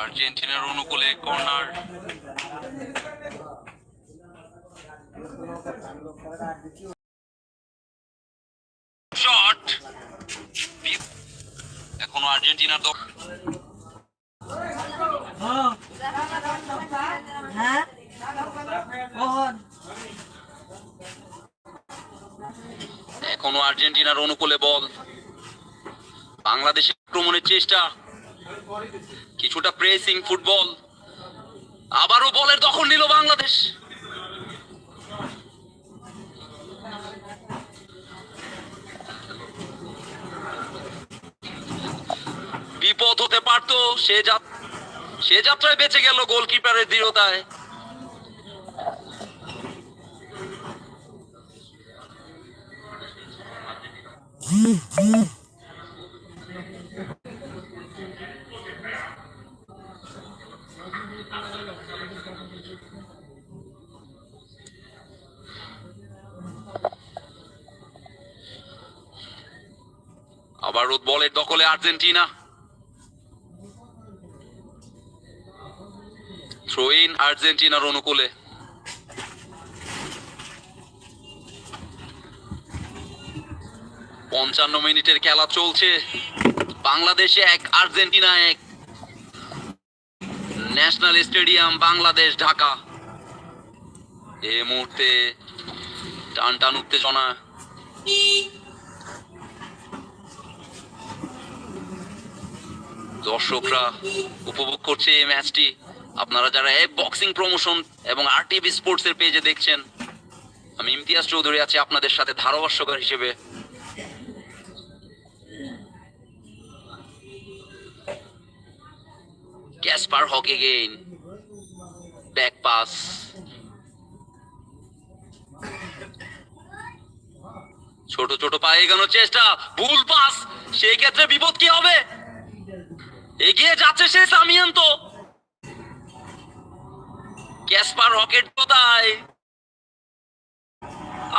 আর্জেন্টিনার অনুকূলে corner. Shot. এখনও আর্জেন্টিনার হ্যাঁ এখনও আর্জেন্টিনার অনুকূলে বল। বাংলাদেশের আক্রমণের চেষ্টা। কিছুটা প্রেসিং ফুটবল আবারও বলের দখল নিল বাংলাদেশ। বিপদ হতে পারতো, সে সে যাত্রায় বেঁচে গেল গোলকিপারের দৃঢ়তায়। আবারও বলের দখলে আর্জেন্টিনা। থ্রো ইন আর্জেন্টিনার অনুকূলে। পঞ্চান্ন মিনিটের খেলা চলছে। বাংলাদেশে এক, আর্জেন্টিনা এক। National stadium Bangladesh Dhaka. এই মুহূর্তে টান টান উত্তেজনা। দর্শকরা উপভোগ করছে এই ম্যাচটি। আপনারা যারা এই বক্সিং প্রমোশন এবং আর টিভি স্পোর্টস এর পেজে দেখছেন, আমি ইমতিয়াজ চৌধুরী আছি আপনাদের সাথে ধারাভাষ্যকার হিসেবে। ক্যাসপার হক এগেইন ব্যাক পাস ছোট ছোট পায়ে এগানোর চেষ্টা। ভুল পাস সেই ক্ষেত্রে বিপদ কি হবে? এগিয়ে যাচ্ছে সে সামিয়ান তো। ক্যাসপার রকেট কোথায়?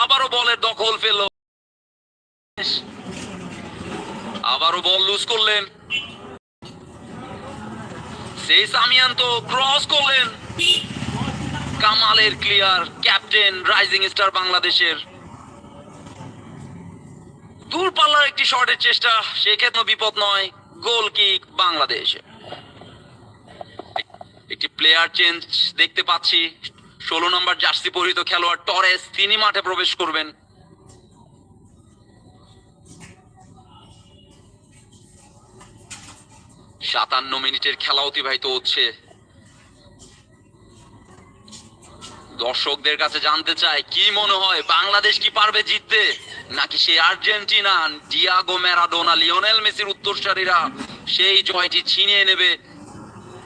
আবারও বলের দখল ফেলল। আবারও বল লুজ করলেন। সেই সামিয়ান তো ক্রস করলেন। কামালের ক্লিয়ার ক্যাপ্টেন রাইজিং স্টার বাংলাদেশের। দূরপাল্লার একটি শটের চেষ্টা সেক্ষেত্রে বিপদ নয়। Goal kick Bangladesh. একটি প্লেয়ার চেঞ্জ দেখতে পাচ্ছি। ষোলো নম্বর জার্সি পরিহিত খেলোয়াড় টরেস, তিনি মাঠে প্রবেশ করবেন। সাতান্ন মিনিটের খেলা অতিবাহিত হচ্ছে। দর্শকদের কাছে জানতে চাই কি মনে হয় বাংলাদেশ কি পারবে জিততে? নাকি সেই আর্জেন্টিনা, ডিয়াগো ম্যারাডোনা, লিওনেল মেসির উত্তরসারীরা সেই জয়টি ছিনিয়ে নেবে?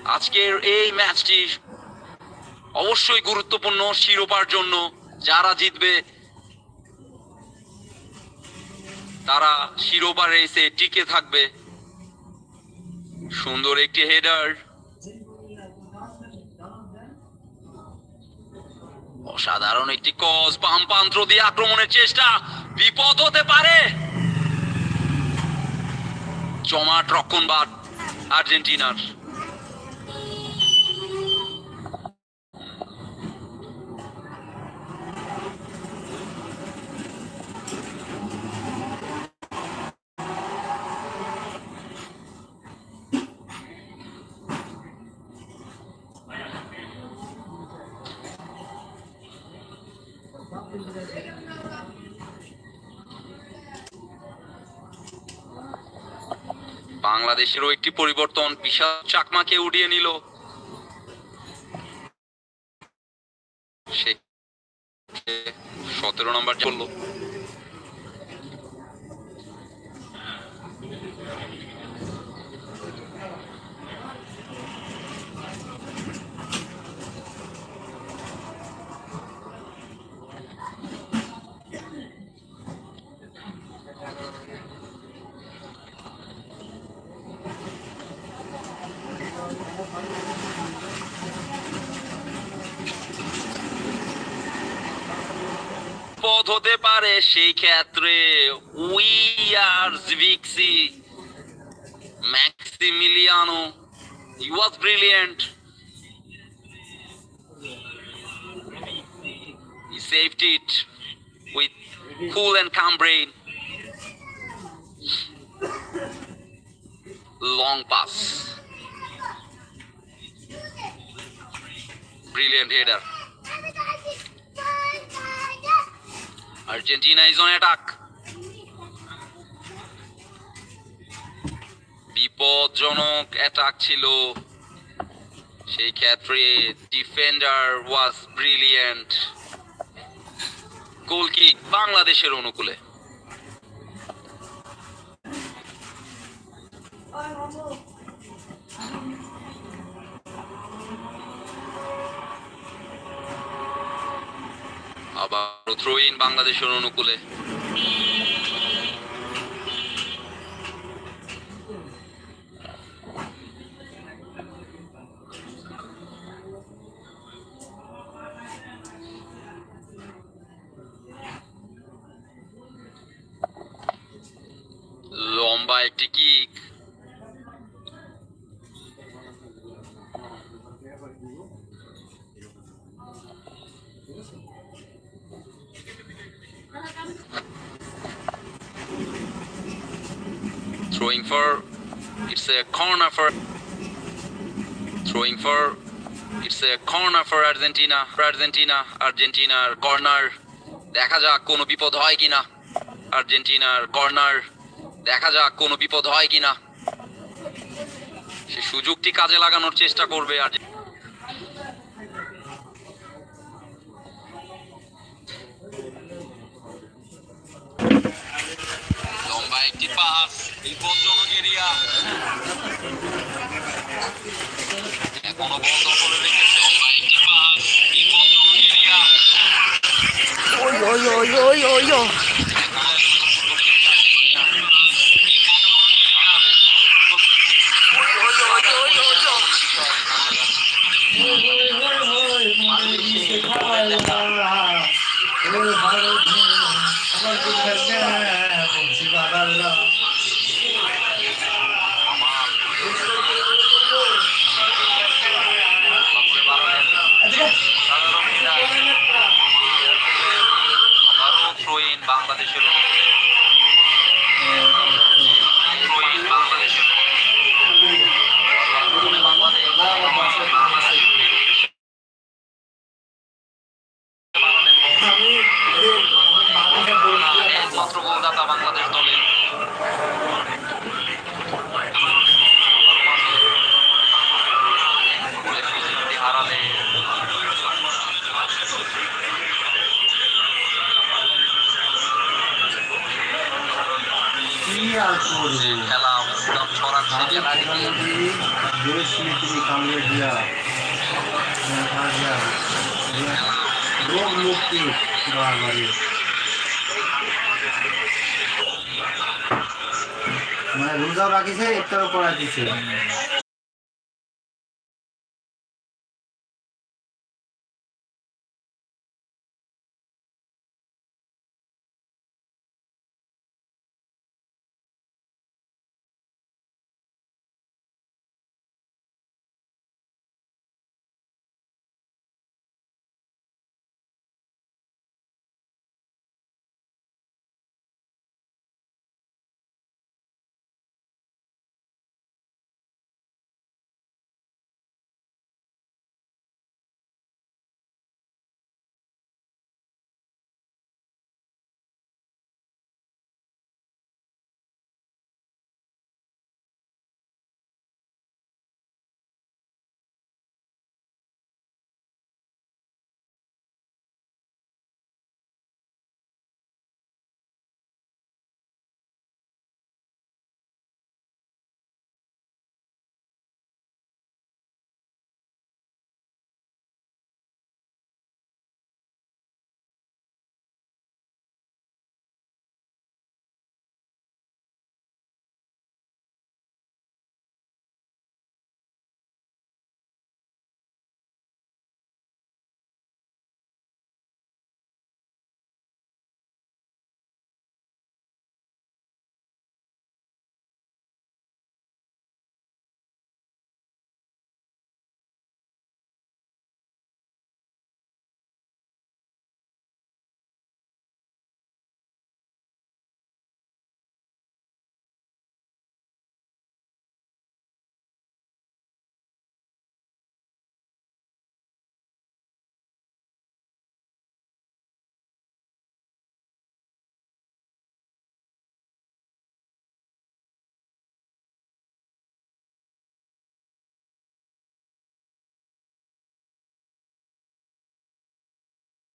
আজকের এই ম্যাচটি অবশ্যই গুরুত্বপূর্ণ শিরোপার জন্য। যারা জিতবে, তারা শিরোপা রেসে টিকে থাকবে। সুন্দর একটি হেডার। অসাধারণ একটি কজ বামপান্ত্র দিয়ে আক্রমণের চেষ্টা। বিপদ হতে পারে। জমাট রক্ষণবাদ আর্জেন্টিনার। বাংলাদেশেরও একটি পরিবর্তন বিশাল চাকমাকে উড়িয়ে নিল। সতেরো নম্বর চলল পথ হতে পারে সেই ক্ষেত্রে we R ভিক্সি Maximiliano He was brilliant. He saved it with cool and calm brain. Long pass. Brilliant header. Argentina is on attack. বিপজ্জনক অ্যাটাক ছিল। সেই ক্ষেত্রে ডিফেন্ডার ওয়াজ ব্রিলিয়েন্ট গোলকিক বাংলাদেশের অনুকূলে। আবার থ্রো ইন বাংলাদেশের অনুকূলে। লম্বা একটি kick throwing for, it's a corner for, throwing for, it's a corner for Argentina Argentina আর্জেন্টিনার কর্নার দেখা যাক কোনো বিপদ হয় কিনা। আর্জেন্টিনার কর্নার দেখা যাক কোনো বিপদ হয় কিনা। সে সুযোগটি কাজে লাগানোর চেষ্টা করবে আর লম্বা একটি পাস বিপজ্জনক এরিয়া এখনও বল দখলে রেখেছে লম্বা একটি পাস বিপজ্জনক area Oi, oi, oi, oi, oi, একমাত্র গোলদাতা বাংলাদেশ দলের। হারালে খেলা ছড়াচ্ছে রোগ মুক্তি মানে রোজাও রাখিছে ইফতারও করা দিছে